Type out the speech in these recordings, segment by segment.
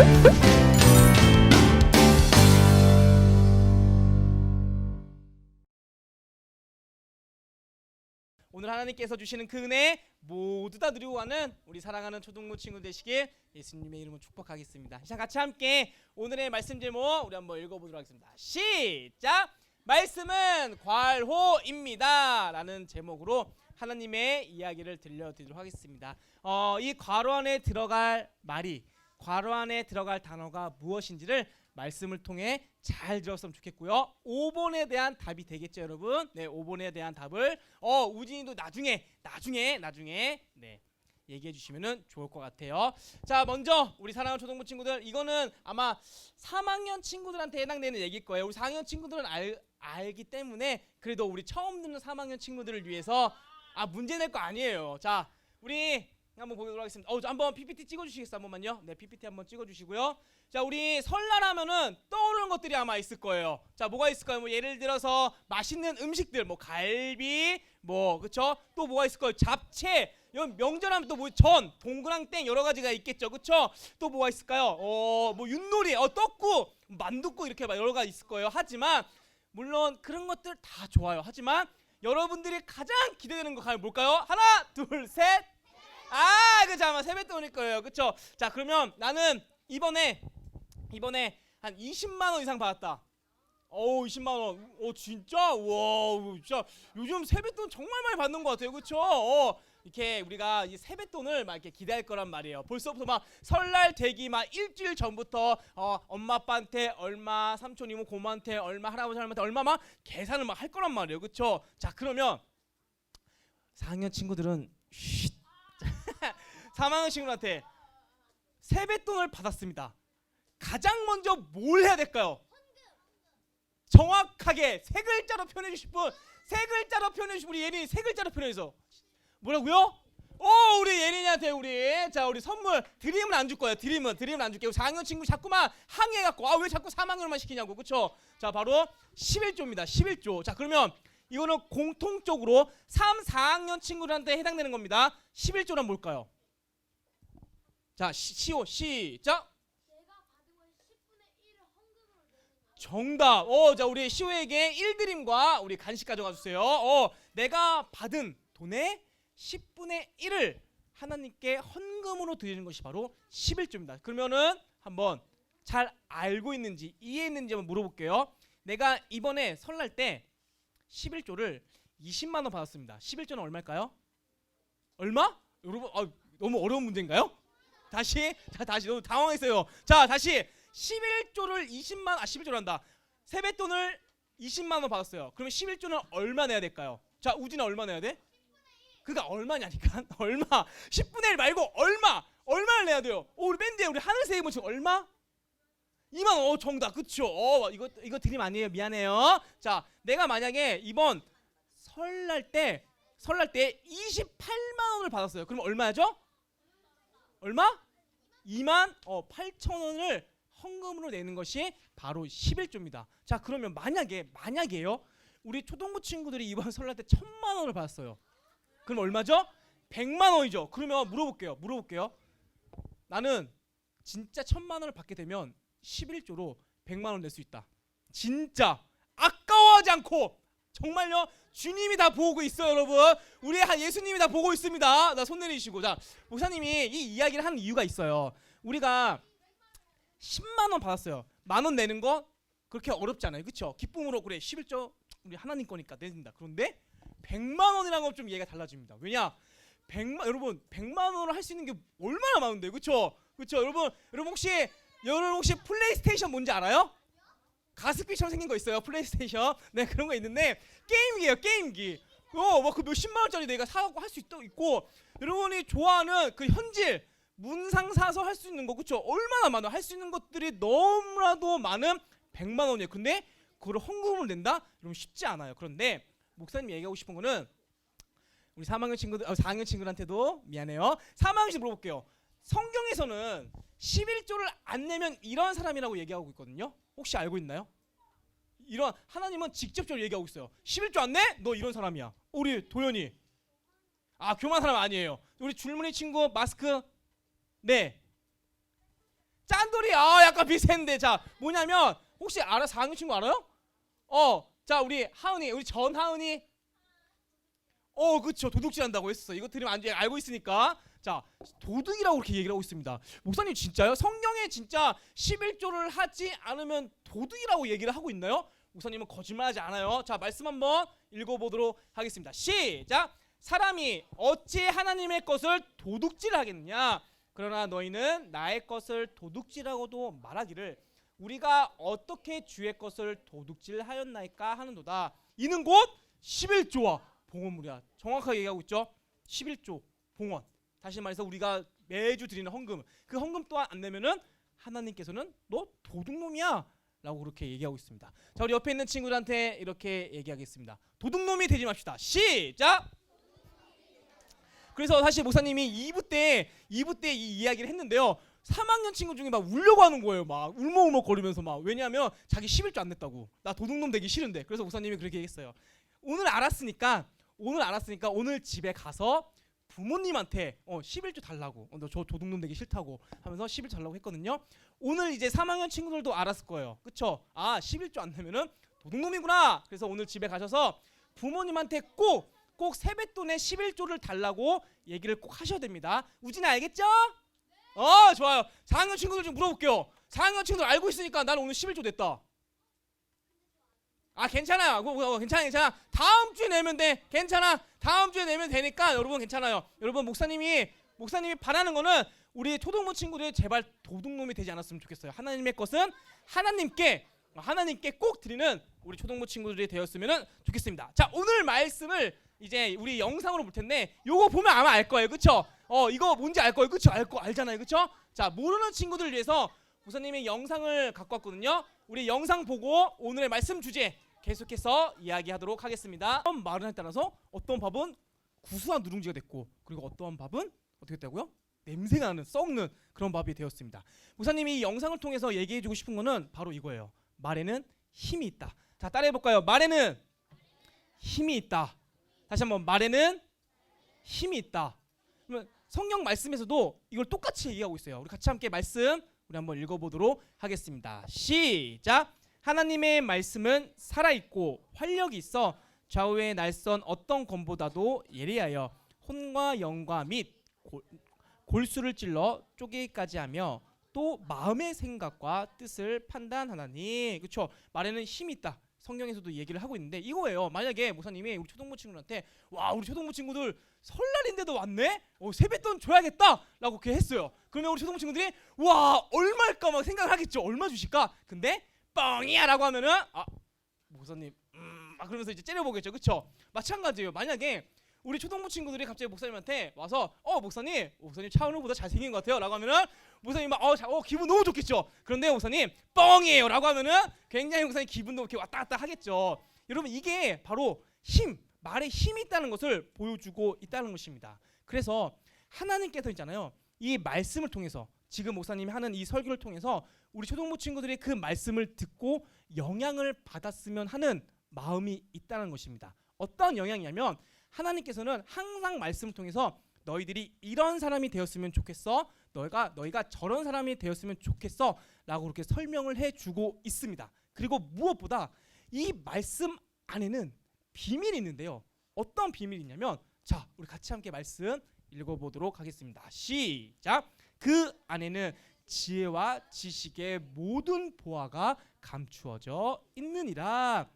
오늘 하나님께서 주시는 그 은혜 모두 다 누리고 가는 우리 사랑하는 초등부 친구 되시길 예수님의 이름으로 축복하겠습니다. 자, 같이 함께 오늘의 말씀 제목 우리 한번 읽어보도록 하겠습니다. 시작. 말씀은 괄호입니다라는 제목으로 하나님의 이야기를 들려드리도록 하겠습니다. 어, 이 괄호 안에 들어갈 말이 괄호 안에 들어갈 단어가 무엇인지를 말씀을 통해 잘 들었으면 좋겠고요. 5번에 대한 답이 되겠죠, 여러분? 네, 5번에 대한 답을 어, 우진이도 나중에 나중에 나중에 네. 얘기해 주시면은 좋을 것 같아요. 자, 먼저 우리 사랑하는 초등부 친구들, 이거는 아마 3학년 친구들한테 해당되는 얘기일 거예요. 우리 4학년 친구들은 알, 알기 때문에 그래도 우리 처음 듣는 3학년 친구들을 위해서 아, 문제 낼 거 아니에요. 자, 우리 한번 보도록 하겠습니다. 어, 저 한번 PPT 찍어 주시겠어요? 한 번만요. 네, PPT 한번 찍어 주시고요. 자, 우리 설날 하면은 떠오르는 것들이 아마 있을 거예요. 자, 뭐가 있을까요? 뭐 예를 들어서 맛있는 음식들, 뭐 갈비, 뭐 그쵸? 또 뭐가 있을까요? 잡채. 이런 명절하면 또 뭐 전, 동그랑땡 여러 가지가 있겠죠, 그쵸? 또 뭐가 있을까요? 어, 뭐 윷놀이, 어 떡국, 만둣국 이렇게 막 여러 가지 있을 거예요. 하지만 물론 그런 것들 다 좋아요. 하지만 여러분들이 가장 기대되는 거 과연 뭘까요? 하나, 둘, 셋. 아, 그죠 아마 세뱃돈일 거예요. 그쵸? 자, 그러면 나는 이번에 이번에 한 20만 원 이상 받았다. 어우 20만 원. 어 진짜? 와 진짜 요즘 세뱃돈 정말 많이 받는 것 같아요. 그렇죠? 어, 이렇게 우리가 이 세뱃돈을 막 이렇게 기대할 거란 말이에요. 벌써부터 막 설날 되기 막 일주일 전부터 어, 엄마 아빠한테 얼마, 삼촌 이모 고모한테 얼마, 할아버지 할머니한테 얼마 막 계산을 막 할 거란 말이에요. 그렇죠? 자 그러면 4학년 친구들은 쉿. 3학년 친구한테 세뱃돈을 받았습니다. 가장 먼저 뭘 해야 될까요? 정확하게 세 글자로 표현해 주실 분, 세 글자로 표현해 주실 우리 예린이 세 글자로 표현해 서 뭐라고요? 오 우리 예린이한테 우리 자 우리 선물 드림은 안 줄 거예요. 드림은 드림은 안 줄게요 4학년 친구 자꾸만 항의해 갖고 아 왜 자꾸 3학년만 시키냐고 그쵸? 자 바로 11조입니다. 11조. 자 그러면 이거는 공통적으로 3, 4학년 친구들한테 해당되는 겁니다. 11조란 뭘까요 자 시, 시오 시작 정답. 어, 자 우리 시호에게 1드림과 우리 간식 가져가 주세요. 어, 내가 받은 돈의 10분의 1을 하나님께 헌금으로 드리는 것이 바로 11조입니다. 그러면은 한번 잘 알고 있는지 이해했는지 한번 물어볼게요. 내가 이번에 설날 때 11조를 20만 원 받았습니다. 11조는 얼마일까요? 얼마? 여러분, 아, 너무 어려운 문제인가요? 다시, 자 다시 너무 당황했어요. 자 다시 11조를 20만 아 11조란다. 세뱃돈을 20만 원 받았어요. 그러면 11조는 얼마 내야 될까요? 자, 우진아 얼마 내야 돼? 그가 얼마냐니까? 얼마? 10분의 1 말고 얼마? 얼마를 내야 돼요? 오, 우리 밴드에 우리 하늘새이모 지금 얼마? 2만 원. 어, 정답. 그쵸? 어, 이거 이거 드림 아니에요. 미안해요. 자, 내가 만약에 이번 설날 때 설날 때 28만 원을 받았어요. 그럼 얼마죠? 얼마? 2만 어 8천 원을 헌금으로 내는 것이 바로 11조입니다. 자 그러면 만약에 만약에요 우리 초등부 친구들이 이번 설날 때 천만 원을 받았어요. 그럼 얼마죠? 100만 원이죠. 그러면 물어볼게요. 물어볼게요. 나는 진짜 천만 원을 받게 되면 11조로 100만 원 낼 수 있다. 진짜 아까워하지 않고 정말요? 주님이 다 보고 있어요 여러분. 우리 한 예수님이 다 보고 있습니다. 나 손 내리시고. 자 목사님이 이 이야기를 하는 이유가 있어요. 우리가 10만 원 받았어요. 만 원 내는 거 그렇게 어렵지 않아요. 그쵸? 기쁨으로 그래 11조 우리 하나님 거니까 내준다. 그런데 100만 원이라는 건 좀 이해가 달라집니다. 왜냐? 100만 여러분 100만 원을 할 수 있는 게 얼마나 많은데 그쵸? 그쵸? 여러분 여러분 혹시 여러분 혹시 플레이스테이션 뭔지 알아요? 가습기처럼 생긴 거 있어요 플레이스테이션 네 그런 거 있는데 게임기예요 게임기 어 막그 몇십만 원짜리 내가 사갖고 할 수 있고 있고 여러분이 좋아하는 그 현질 문상 사서 할 수 있는 거 그쵸? 얼마나 많아? 할 수 있는 것들이 너무나도 많은 100만 원이에요. 근데 그걸 헌금으로 낸다? 여러분 쉽지 않아요. 그런데 목사님이 얘기하고 싶은 거는 우리 3학년 친구들, 어, 4학년 친구들한테도 미안해요. 3학년씩 물어볼게요. 성경에서는 11조를 안 내면 이런 사람이라고 얘기하고 있거든요. 혹시 알고 있나요? 이런 하나님은 직접적으로 얘기하고 있어요. 11조 안 내? 너 이런 사람이야. 우리 도현이. 아 교만 사람 아니에요. 우리 줄무늬 친구 마스크. 네. 짠돌이 아 약간 비슷한데 자 뭐냐면 혹시 알아 4학년 친구 알아요? 어. 자 우리 하은이 우리 전 하은이. 어 그쵸 도둑질 한다고 했어. 이거 들으면 안 돼. 알고 있으니까. 자 도둑이라고 그렇게 얘기를 하고 있습니다. 목사님 진짜요? 성경에 진짜 11조를 하지 않으면 도둑이라고 얘기를 하고 있나요? 목사님은 거짓말하지 않아요. 자 말씀 한번 읽어보도록 하겠습니다. 시작. 사람이 어찌 하나님의 것을 도둑질하겠느냐? 그러나 너희는 나의 것을 도둑질하고도 말하기를 우리가 어떻게 주의 것을 도둑질하였나이까 하는도다. 이는 곧 11조와 봉헌물이야. 정확하게 얘기하고 있죠. 11조 봉헌. 다시 말해서 우리가 매주 드리는 헌금. 그 헌금 또한 안 내면은 하나님께서는 너 도둑놈이야. 라고 그렇게 얘기하고 있습니다. 자, 우리 옆에 있는 친구들한테 이렇게 얘기하겠습니다. 도둑놈이 되지 맙시다. 시작. 그래서 사실 목사님이 2부 때 2부 때 이 이야기를 했는데요. 3학년 친구 중에 막 울려고 하는 거예요. 막 울먹울먹 거리면서 막 왜냐하면 자기 11조 안 냈다고. 나 도둑놈 되기 싫은데. 그래서 목사님이 그렇게 얘기했어요. 오늘 알았으니까 오늘 알았으니까 오늘 집에 가서 부모님한테 어 11조 달라고. 어, 너저 도둑놈 되기 싫다고 하면서 11조 달라고 했거든요. 오늘 이제 3학년 친구들도 알았을 거예요. 그쵸? 아 11조 안 내면은 도둑놈이구나. 그래서 오늘 집에 가셔서 부모님한테 꼭 꼭 세뱃돈에 11조를 달라고 얘기를 꼭 하셔야 됩니다. 우진아 알겠죠? 어 좋아요. 4학년 친구들 좀 물어볼게요. 4학년 친구들 알고 있으니까 나는 오늘 11조 냈다. 아 괜찮아요. 그거, 그거 괜찮아 괜찮아. 다음 주에 내면 돼. 괜찮아. 다음 주에 내면 되니까 여러분 괜찮아요. 여러분 목사님이 목사님이 바라는 거는 우리 초등부 친구들이 제발 도둑놈이 되지 않았으면 좋겠어요. 하나님의 것은 하나님께 하나님께 꼭 드리는 우리 초등부 친구들이 되었으면 좋겠습니다. 자 오늘 말씀을 이제 우리 영상으로 볼 텐데 요거 보면 아마 알 거예요. 그쵸? 어 이거 뭔지 알 거예요. 그쵸? 알거 알잖아요. 그쵸? 자 모르는 친구들을 위해서 목사님이 영상을 갖고 왔거든요. 우리 영상 보고 오늘의 말씀 주제 계속해서 이야기하도록 하겠습니다. 어떤 말에 따라서 어떤 밥은 구수한 누룽지가 됐고 그리고 어떠한 밥은 어떻게 됐다고요? 냄새가 나는 썩는 그런 밥이 되었습니다. 목사님이 이 영상을 통해서 얘기해주고 싶은 거는 바로 이거예요. 말에는 힘이 있다. 자 따라해 볼까요? 말에는 힘이 있다. 다시 한번 말에는 힘이 있다. 그러면 성경 말씀에서도 이걸 똑같이 얘기하고 있어요. 우리 같이 함께 말씀 우리 한번 읽어보도록 하겠습니다. 시작. 하나님의 말씀은 살아 있고 활력이 있어 좌우의 날선 어떤 검보다도 예리하여 혼과 영과 및 골, 골수를 찔러 쪼개기까지 하며 또 마음의 생각과 뜻을 판단하나니. 그렇죠 말에는 힘이 있다. 성경에서도 얘기를 하고 있는데 이거예요. 만약에 목사님이 우리 초등부 친구들한테 와 우리 초등부 친구들 설날인데도 왔네? 어, 세뱃돈 줘야겠다! 라고 그렇게 했어요. 그러면 우리 초등부 친구들이 와 얼마일까 막 생각을 하겠죠. 얼마 주실까? 근데 뻥이야 라고 하면은 아 목사님 음, 막 그러면서 이제 째려보겠죠. 그쵸? 마찬가지예요. 만약에 우리 초등부 친구들이 갑자기 목사님한테 와서 어 목사님 목사님 차은우보다 잘생긴 것 같아요. 라고 하면은 목사님 막 어, 기분 너무 좋겠죠? 그런데 목사님 뻥이에요. 라고 하면은 굉장히 목사님 기분도 이렇게 왔다 갔다 하겠죠. 여러분 이게 바로 힘 말에 힘이 있다는 것을 보여주고 있다는 것입니다. 그래서 하나님께서 있잖아요. 이 말씀을 통해서 지금 목사님이 하는 이 설교를 통해서 우리 초등부 친구들이 그 말씀을 듣고 영향을 받았으면 하는 마음이 있다는 것입니다 어떤 영향이냐면 하나님께서는 항상 말씀을 통해서 너희들이 이런 사람이 되었으면 좋겠어. 너희가 너희가 저런 사람이 되었으면 좋겠어라고 그렇게 설명을 해 주고 있습니다. 그리고 무엇보다 이 말씀 안에는 비밀이 있는데요. 어떤 비밀이냐면 자, 우리 같이 함께 말씀 읽어 보도록 하겠습니다. 시작. 그 안에는 지혜와 지식의 모든 보화가 감추어져 있느니라.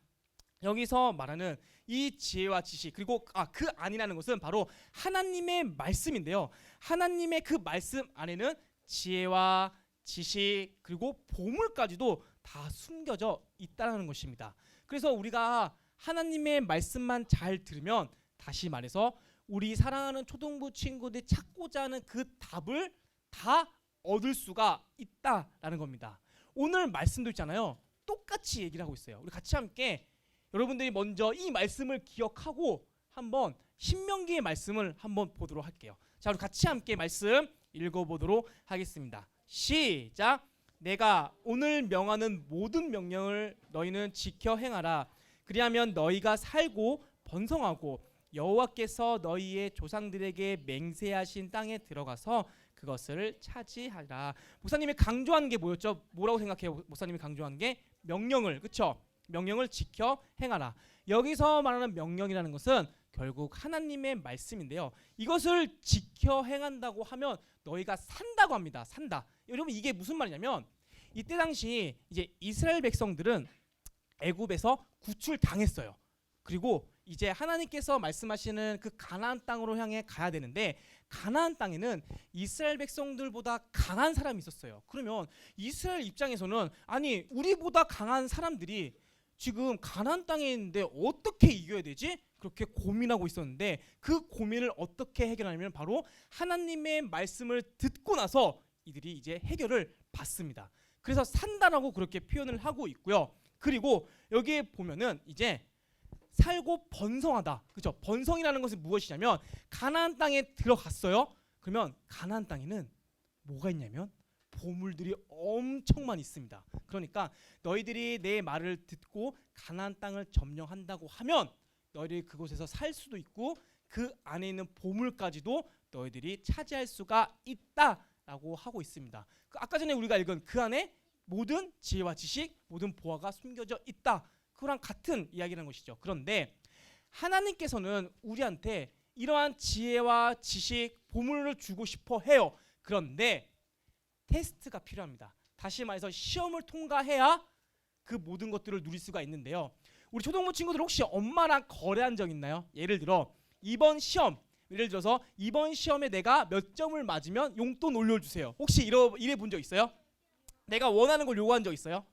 여기서 말하는 이 지혜와 지식 그리고 아 그 안이라는 것은 바로 하나님의 말씀인데요. 하나님의 그 말씀 안에는 지혜와 지식 그리고 보물까지도 다 숨겨져 있다는 것입니다. 그래서 우리가 하나님의 말씀만 잘 들으면 다시 말해서 우리 사랑하는 초등부 친구들이 찾고자 하는 그 답을 다 얻을 수가 있다라는 겁니다. 오늘 말씀도 있잖아요. 똑같이 얘기를 하고 있어요. 우리 같이 함께 여러분들이 먼저 이 말씀을 기억하고 한번 신명기의 말씀을 한번 보도록 할게요. 자, 우리 같이 함께 말씀 읽어보도록 하겠습니다. 시작. 내가 오늘 명하는 모든 명령을 너희는 지켜 행하라. 그리하면 너희가 살고 번성하고 여호와께서 너희의 조상들에게 맹세하신 땅에 들어가서 그것을 차지하라. 목사님이 강조한 게 뭐였죠? 뭐라고 생각해요? 목사님이 강조한 게 명령을 그쵸? 명령을 지켜 행하라. 여기서 말하는 명령이라는 것은 결국 하나님의 말씀인데요. 이것을 지켜 행한다고 하면 너희가 산다고 합니다. 산다. 여러분 이게 무슨 말이냐면 이때 당시 이제 이스라엘 백성들은 애굽에서 구출 당했어요. 그리고 이제 하나님께서 말씀하시는 그 가나안 땅으로 향해 가야 되는데 가나안 땅에는 이스라엘 백성들보다 강한 사람이 있었어요. 그러면 이스라엘 입장에서는 아니 우리보다 강한 사람들이 지금 가나안 땅에 있는데 어떻게 이겨야 되지? 그렇게 고민하고 있었는데 그 고민을 어떻게 해결하냐면 바로 하나님의 말씀을 듣고 나서 이들이 이제 해결을 받습니다. 그래서 산다라고 그렇게 표현을 하고 있고요. 그리고 여기에 보면은 이제 살고 번성하다. 그죠? 번성이라는 것은 무엇이냐면 가나안 땅에 들어갔어요. 그러면 가나안 땅에는 뭐가 있냐면 보물들이 엄청 많이 있습니다. 그러니까 너희들이 내 말을 듣고 가나안 땅을 점령한다고 하면 너희들이 그곳에서 살 수도 있고 그 안에 있는 보물까지도 너희들이 차지할 수가 있다라고 하고 있습니다. 그 아까 전에 우리가 읽은 그 안에 모든 지혜와 지식, 모든 보화가 숨겨져 있다. 그거랑 같은 이야기라는 것이죠. 그런데 하나님께서는 우리한테 이러한 지혜와 지식, 보물을 주고 싶어 해요. 그런데 테스트가 필요합니다. 다시 말해서 시험을 통과해야 그 모든 것들을 누릴 수가 있는데요. 우리 초등부 친구들 혹시 엄마랑 거래한 적 있나요? 예를 들어 이번 시험 예를 들어서 이번 시험에 내가 몇 점을 맞으면 용돈 올려주세요. 혹시 이러 이래 본 적 있어요? 내가 원하는 걸 요구한 적 있어요?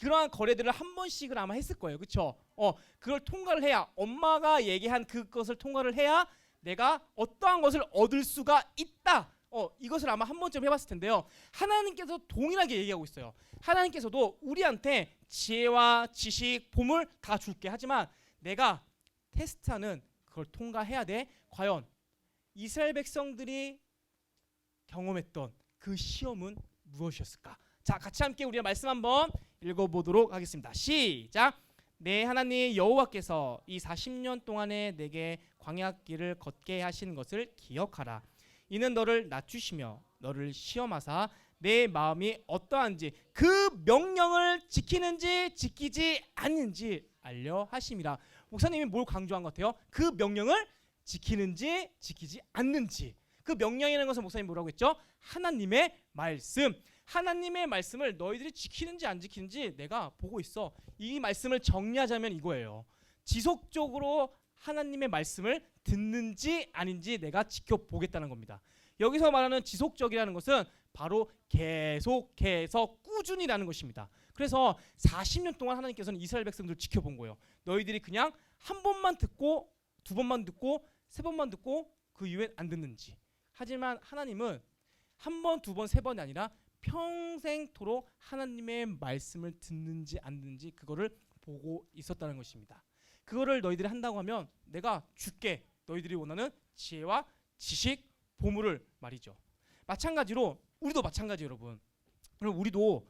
그러한 거래들을 한 번씩은 아마 했을 거예요. 그렇죠? 어, 그걸 통과를 해야 엄마가 얘기한 그것을 통과를 해야 내가 어떠한 것을 얻을 수가 있다. 어, 이것을 아마 한 번쯤 해봤을 텐데요. 하나님께서 동일하게 얘기하고 있어요. 하나님께서도 우리한테 지혜와 지식, 보물 다 줄게. 하지만 내가 테스트하는 그걸 통과해야 돼. 과연 이스라엘 백성들이 경험했던 그 시험은 무엇이었을까? 자, 같이 함께 우리가 말씀 한번 읽어보도록 하겠습니다. 시작. 내 하나님 여호와께서 이 40년 동안에 내게 광야길을 걷게 하신 것을 기억하라. 이는 너를 낮추시며 너를 시험하사 내 마음이 어떠한지 그 명령을 지키는지 지키지 않는지 알려 하심이라. 목사님이 뭘 강조한 것 같아요? 그 명령을 지키는지 지키지 않는지. 그 명령이라는 것은 목사님 뭐라고 했죠? 하나님의 말씀. 하나님의 말씀을 너희들이 지키는지 안 지키는지 내가 보고 있어. 이 말씀을 정리하자면 이거예요. 지속적으로 하나님의 말씀을 듣는지 아닌지 내가 지켜보겠다는 겁니다. 여기서 말하는 지속적이라는 것은 바로 계속해서 꾸준히라는 것입니다. 그래서 40년 동안 하나님께서는 이스라엘 백성들을 지켜본 거예요. 너희들이 그냥 한 번만 듣고 두 번만 듣고 세 번만 듣고 그 이후엔 안 듣는지. 하지만 하나님은 한 번, 두 번, 세 번이 아니라 평생토록 하나님의 말씀을 듣는지 안 듣는지 그거를 보고 있었다는 것입니다. 그거를 너희들이 한다고 하면 내가 줄게. 너희들이 원하는 지혜와 지식, 보물을 말이죠. 마찬가지로 우리도 마찬가지 여러분. 그럼 우리도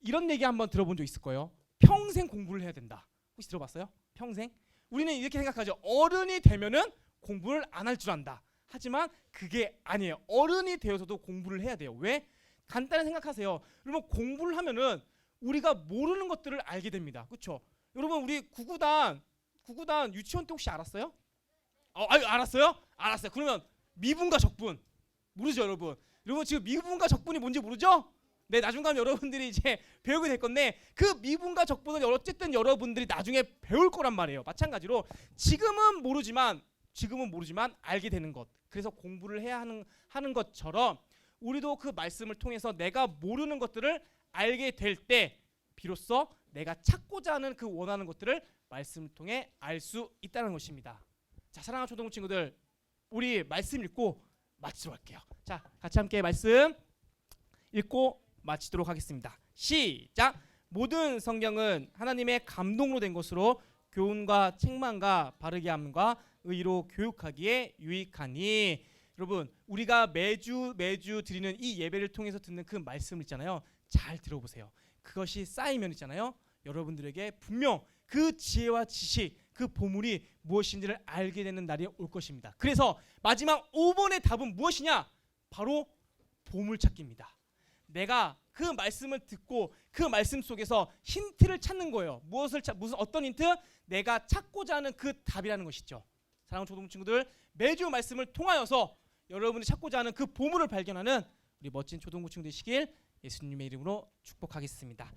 이런 얘기 한번 들어본 적 있을 거예요. 평생 공부를 해야 된다. 혹시 들어봤어요? 평생? 우리는 이렇게 생각하죠. 어른이 되면은 공부를 안 할 줄 안다. 하지만 그게 아니에요. 어른이 되어서도 공부를 해야 돼요. 왜? 간단히 생각하세요. 여러분 공부를 하면은 우리가 모르는 것들을 알게 됩니다. 그렇죠? 여러분 우리 구구단 구구단 유치원 때 혹시 알았어요? 어, 아유 알았어요? 알았어요. 그러면 미분과 적분 모르죠, 여러분? 여러분 지금 미분과 적분이 뭔지 모르죠? 네, 나중 가면 여러분들이 이제 배우게 될 건데 그 미분과 적분은 어쨌든 여러분들이 나중에 배울 거란 말이에요. 마찬가지로 지금은 모르지만 지금은 모르지만 알게 되는 것. 그래서 공부를 해야 하는 하는 것처럼 우리도 그 말씀을 통해서 내가 모르는 것들을 알게 될 때 비로소 내가 찾고자 하는 그 원하는 것들을 말씀을 통해 알 수 있다는 것입니다. 자, 사랑하는 초등부 친구들, 우리 말씀 읽고 마치도록 할게요. 자, 같이 함께 말씀 읽고 마치도록 하겠습니다. 시작. 모든 성경은 하나님의 감동으로 된 것으로 교훈과 책망과 바르게 함과 의로 교육하기에 유익하니 여러분 우리가 매주 매주 드리는 이 예배를 통해서 듣는 그 말씀을 있잖아요. 잘 들어보세요. 그것이 쌓이면 있잖아요. 여러분들에게 분명 그 지혜와 지식 그 보물이 무엇인지를 알게 되는 날이 올 것입니다. 그래서 마지막 5번의 답은 무엇이냐? 바로 보물 찾기입니다. 내가 그 말씀을 듣고 그 말씀 속에서 힌트를 찾는 거예요. 무엇을 찾 무슨 어떤 힌트? 내가 찾고자 하는 그 답이라는 것이죠. 사랑하는 초등 친구들 매주 말씀을 통하여서 여러분이 찾고자 하는 그 보물을 발견하는 우리 멋진 친구들 되시길 예수님의 이름으로 축복하겠습니다.